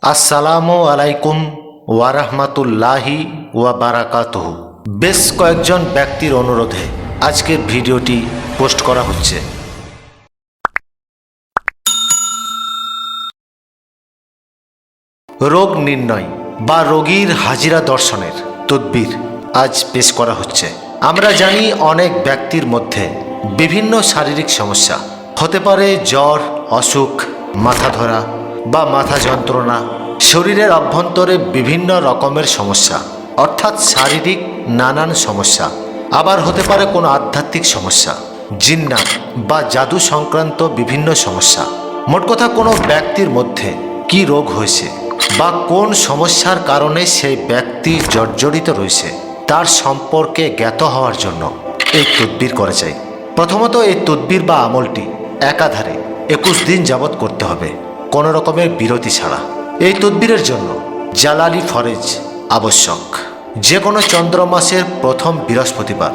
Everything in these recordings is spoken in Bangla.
আসসালামু আলাইকুম ওয়ারাহমাতুল্লাহি ওয়া বারাকাতুহু বেশ কয়েকজন ব্যক্তির অনুরোধে আজকের ভিডিওটি পোস্ট করা হচ্ছে। রোগ নির্ণয় বা রোগীর হাজিরা দর্শনের তদবির আজ পেশ করা হচ্ছে। আমরা জানি অনেক ব্যক্তির মধ্যে বিভিন্ন শারীরিক সমস্যা হতে পারে জ্বর, অসুখ মাথা ধরা বা মাথা যন্ত্রণা, শরীরের অভ্যন্তরে বিভিন্ন রকমের সমস্যা, অর্থাৎ শারীরিক নানান সমস্যা, আবার হতে পারে কোনো আধ্যাত্মিক সমস্যা জিন্নাত বা জাদু সংক্রান্ত বিভিন্ন সমস্যা। মোট কথা কোনো ব্যক্তির মধ্যে কি রোগ হয়েছে বা কোন সমস্যার কারণে সেই ব্যক্তি জর্জরিত রয়েছে, তার সম্পর্কে জ্ঞাত হওয়ার জন্য এই তদবির করা যায়। প্রথমত এই তদবির বা আমলটি একাধারে একুশ দিন যাবৎ করতে হবে। কোনো রকমের বিরতি ছাড়া। এই তদবিরের জন্য জালালি ফরেজ আবশ্যক। যে কোনো চন্দ্র মাসের প্রথম বৃহস্পতিবার,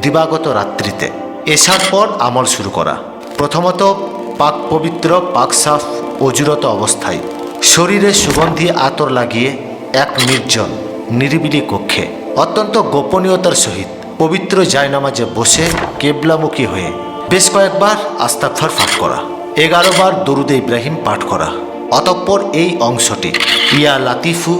দিবাগত রাত্রিতে এসার পর আমল শুরু করা। প্রথমত, পাক পবিত্র পাক সাফ অজুরত অবস্থায় শরীরে সুগন্ধি আতর লাগিয়ে এক নির্জন, নিরিবিলি কক্ষে, অত্যন্ত গোপনীয়তার সহিত পবিত্র জায়নামাজে বসে কেবলামুখী হয়ে বেশ কয়েকবার আস্তাকফার ফাঁক করা। এগারো বার দরুদে ইব্রাহিম পাঠ করা। অতঃপর এই অংশটি, ইয়া লাতিফু,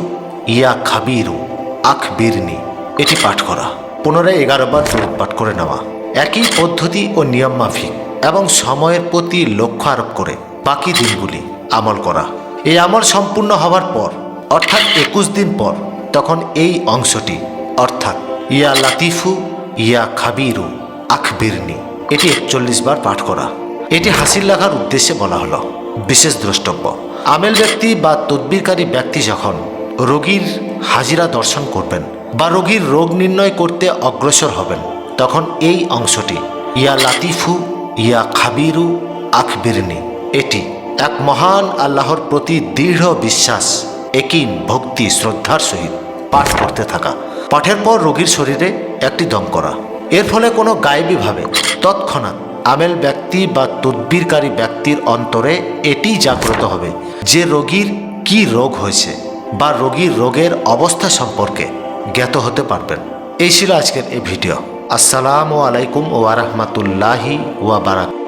ইয়া খাবিরু আখ বীরনি এটি পাঠ করা। পুনরায় এগারো বার দরুদ পাঠ করে নেওয়া। একই পদ্ধতি ও নিয়ম মাফিক এবং সময়ের প্রতি লক্ষ্য আরোপ করে বাকি দিনগুলি আমল করা। এই আমল সম্পূর্ণ হওয়ার পর, অর্থাৎ একুশ দিন পর, তখন এই অংশটি, অর্থাৎ ইয়া লাতিফু, ইয়া খাবিরু আখবিরনি এটি একচল্লিশ বার পাঠ করা। এটি হাসিল লাগার উদ্দেশ্যে বলা হলো। বিশেষ দ্রষ্টব্য। আমেল ব্যক্তি বা তদ্বিরকারী ব্যক্তি যখন রোগীর হাজিরা দর্শন করবেন বা রোগীর রোগ নির্ণয় করতে অগ্রসর হবেন, তখন এই অংশটি ইয়া লাতিফু, ইয়া খাবিরু আখবিরনি এটি এক মহান আল্লাহর প্রতি দৃঢ় বিশ্বাস, একিন ভক্তি, শ্রদ্ধার সহিত পাঠ করতে থাকা। পাঠের পর রোগীর শরীরে একটি দম করা। এর ফলে কোনো গায়েবীভাবে তৎক্ষণাৎ আমেল ব্যক্তি বা তদ্বিরকারী ব্যক্তির অন্তরে এটি জাগ্রত হবে। যে রোগীর কি রোগ হয়েছে বা রোগীর রোগের অবস্থা সম্পর্কে জ্ঞাত হতে পারবেন। এই ছিল আজকের এই ভিডিও। আসসালামু আলাইকুম ওয়া রাহমাতুল্লাহি ওয়া বারাক